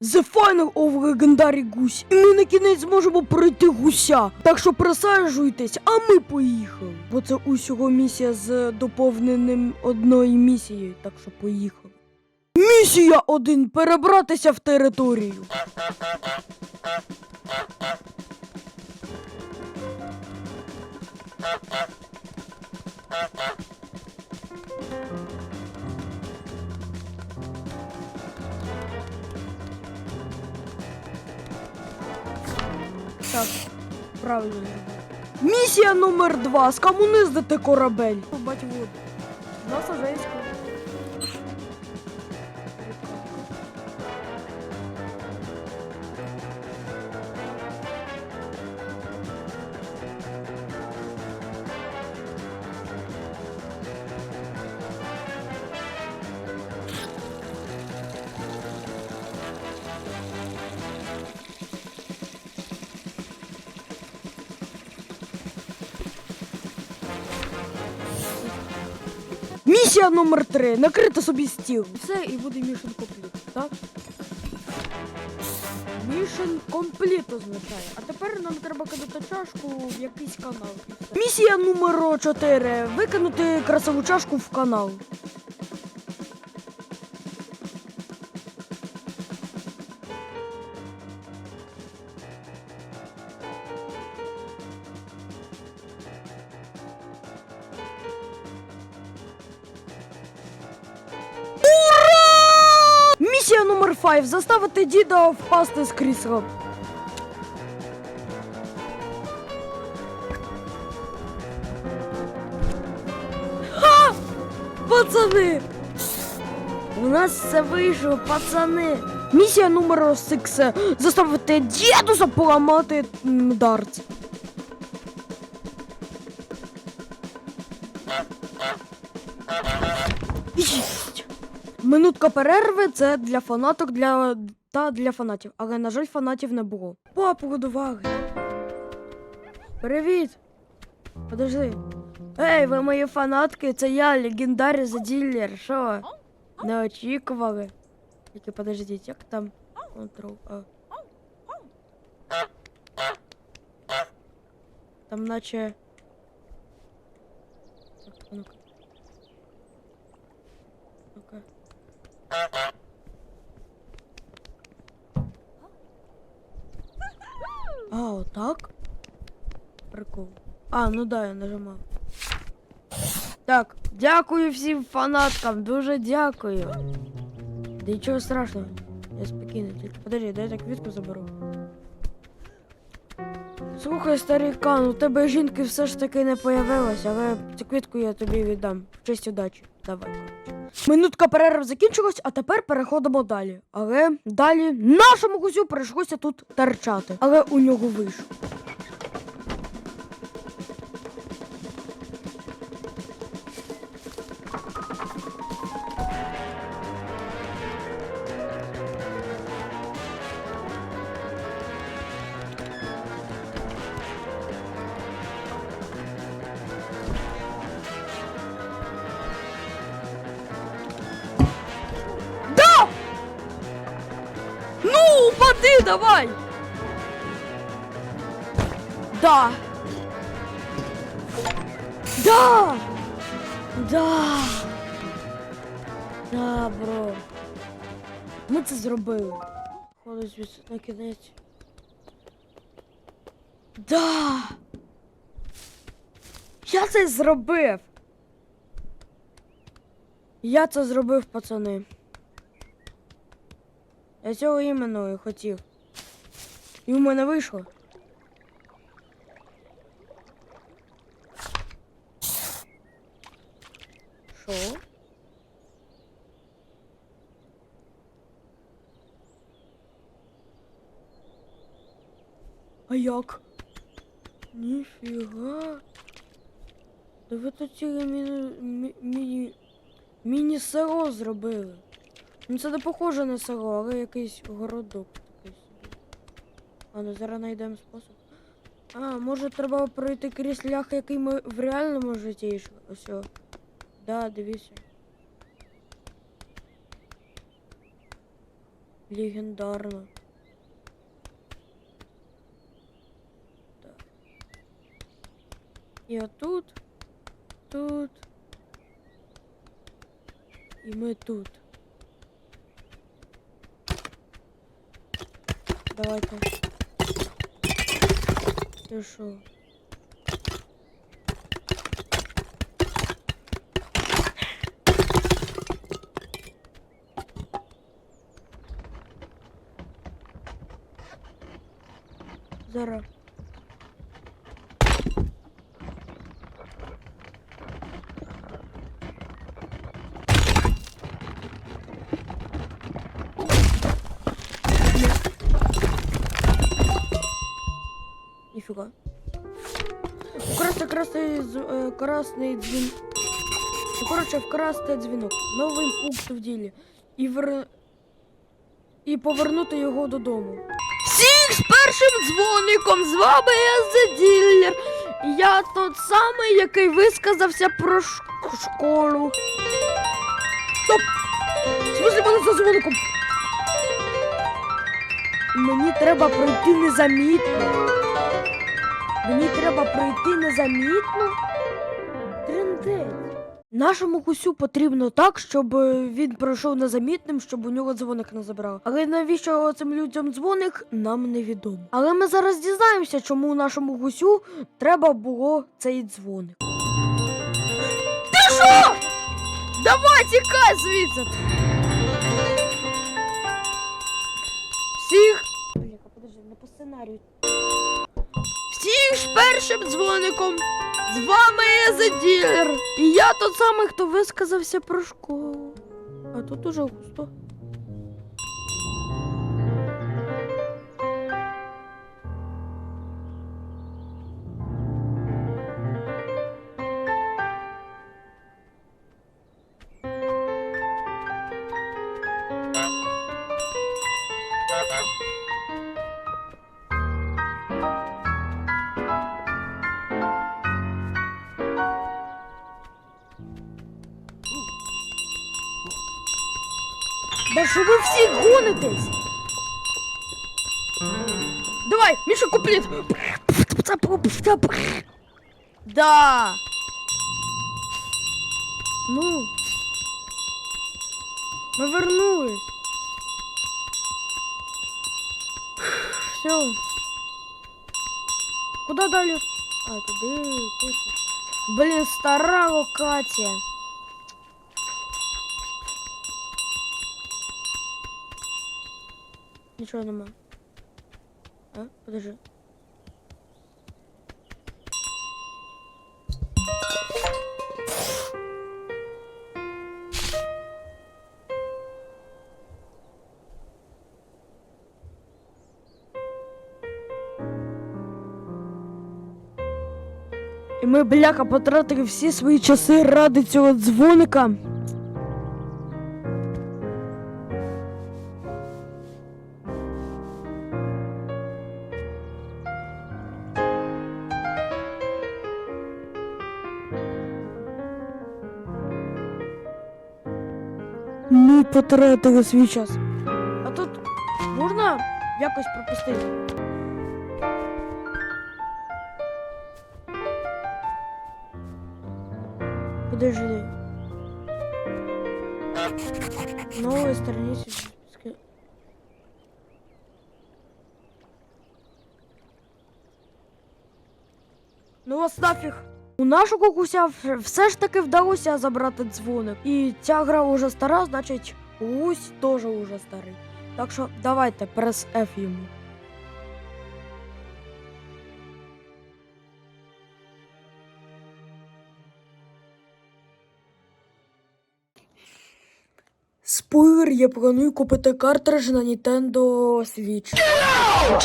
The Final of Legendary Goose. І ми на кінець зможемо пройти гуся. Так що присаджуйтесь, а ми поїхали. Бо це усього місія з доповненим одної місією. Так що поїхали. Місія 1. Перебратися в територію. Правильно. Місія номер 2. Скомуниздити корабель. Бать воду. Нас уже Місія номер 3. Накрити собі стіл. Все, і буде мішен компліт, так? Мішен компліт означає. А тепер нам треба кидати чашку в якийсь канал. Місія номер 4. Викинути красиву чашку в канал. Номер 5. Заставити діда впасти з крісла. Ха! Пацани! У нас все вийшло, пацани. Місія номер 6. Заставити дідуса поламати дартс. Єсть! Минутка перерви це для фанаток для... та для фанатів. Але, на жаль, фанатів не було. Поаплодували. Привіт! Подожди. Ей, ви мої фанатки, це я, легендарний заділер. Що? Не очікували? Тільки подождіть, як там контрол? А. Там наче. Так, ну-ка. Ну-ка. А, отак? Прикол. А, ну да, я нажимав. Так, дякую всім фанаткам, дуже дякую. Да нічого страшного. Я спокійно, тільки подожди, дай я квітку заберу. Слухай, старикан, у тебе жінки все ж таки не появилось, але цю квітку я тобі віддам. В честь удачі. Давай. Минутка перерв закінчилась, а тепер переходимо далі. Але далі нашому гусю прийшлося тут терчати. Але у нього вийшло. Упади, давай! Да! Да! Да! Да, бро. Ми це зробили. Ходить звідси на кінець. Да! Я це зробив! Я це зробив, пацани. Я цього іменно і хотів. І в мене вийшло. Що? А як? Ніфіга. Да ви тут ціле міні... міні... міні-село зробили. Ну це не похоже на село, але якийсь городок такий. А ну зараз знайдемо спосіб. А, може треба пройти крізь лях, який ми в реальному житті йшли. Ось. Да, дивіться. Легендарно. Так. І отут, тут. І ми тут. Давайте. Що? Зараз. Ніфіга. Вкрасти красний, з- е, красний дзвін. Ну, коротше, вкрасти дзвінок. Новий пункт в ділі. І вер... І повернути його додому. Всіх з першим дзвоником! З вами я The. Я тот самий, який висказався про школу. Стоп! В смысле мене за дзвоником? Мені треба пройти незамітно. Мені треба пройти незамітно. Трендець. Нашому гусю потрібно так, щоб е, він пройшов незамітним, щоб у нього дзвоник не забрав. Але навіщо цим людям дзвоник, нам невідомо. Але ми зараз дізнаємося, чому нашому гусю треба було цей дзвоник. Ти що? Давай тікай звідси! Всіх. Бляха, подожди, не по сценарію. Першим дзвоником. З вами я І я тот самий, хто висказався про школу. А тут уже густо. Да що ви всі гонитесь? Давай, Міша, куплет. Да. Ну. Мы вернулись. Все. Куда далі? А, туди, туди. Блін, стара локація. Нічого нема. А? Подожди. І ми, бляха, потратили всі свої часи ради цього дзвоника. Ми потратили свій час. А тут можна якось пропустити? Подожди. Новая страница. Ну ось нафіг. У нашого гуся все ж таки вдалося забрати дзвоник. І ця гра вже стара, значить гусь теж уже старий. Так що давайте прес F йому. Спойлер, я планую купити картридж на Nintendo Switch.